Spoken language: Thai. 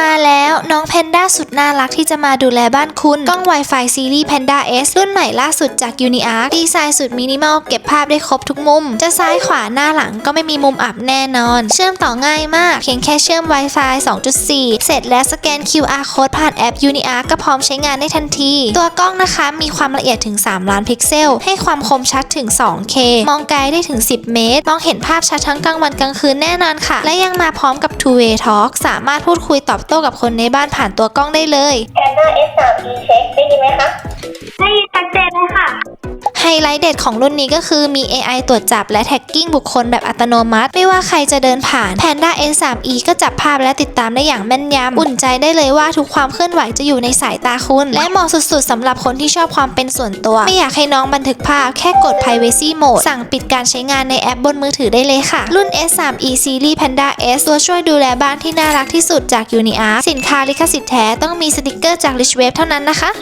มาแล้ว น้องแพนด้าสุดน่ารักที่จะมาดูแลบ้านคุณ กล้อง Wi-Fi ซีรีส์ Panda S รุ่นใหม่ล่าสุดจาก UniArc ดีไซน์สุดมินิมอลเก็บภาพได้ครบทุกมุม จะซ้ายขวาหน้าหลังก็ไม่มีมุมอับแน่นอน เชื่อมต่อง่ายมาก เพียงแค่เชื่อม Wi-Fi 2.4 เสร็จและสแกน QR code ผ่านแอป UniArc ก็พร้อมใช้งานได้ทันที ตัวกล้องนะคะมีความละเอียดถึง 3 ล้านพิกเซล ให้ความคมชัดถึง 2K มองไกลได้ถึง 10 เมตร มองเห็นภาพชัดทั้งกลางวันกลางคืนแน่นอนค่ะ และยังมาพร้อมกับ Two Way Talk สามารถพูดคุยตอบโต้กับคนในบ้านผ่านตัวกล้องได้เลย แอนด้า S3e เช็คได้ยินไหมคะ ฮไลท์เด็ดของรุ่นนี้ก็คือมี AI ตรวจจับและแท็กกิ้งบุคคลแบบอัตโนมัติ ไม่ว่าใครจะเดินผ่าน Panda S3e ก็จับภาพและติดตามได้อย่างแม่นยำอุ่นใจได้เลยว่าทุกความเคลื่อนไหวจะอยู่ในสายตาคุณ และเหมาะสุดๆสำหรับคนที่ชอบความเป็นส่วนตัว ไม่อยากให้น้องบันทึกภาพแค่กด Privacy Mode สั่งปิดการใช้งานในแอปบนมือถือได้เลยค่ะ รุ่น S3e Series Panda S ตัวช่วยดูแลบ้านที่น่ารักที่สุดจาก UniArc สินค้าลิขสิทธิ์แท้ต้องมีสติกเกอร์จาก Rich Wave เท่านั้นนะคะ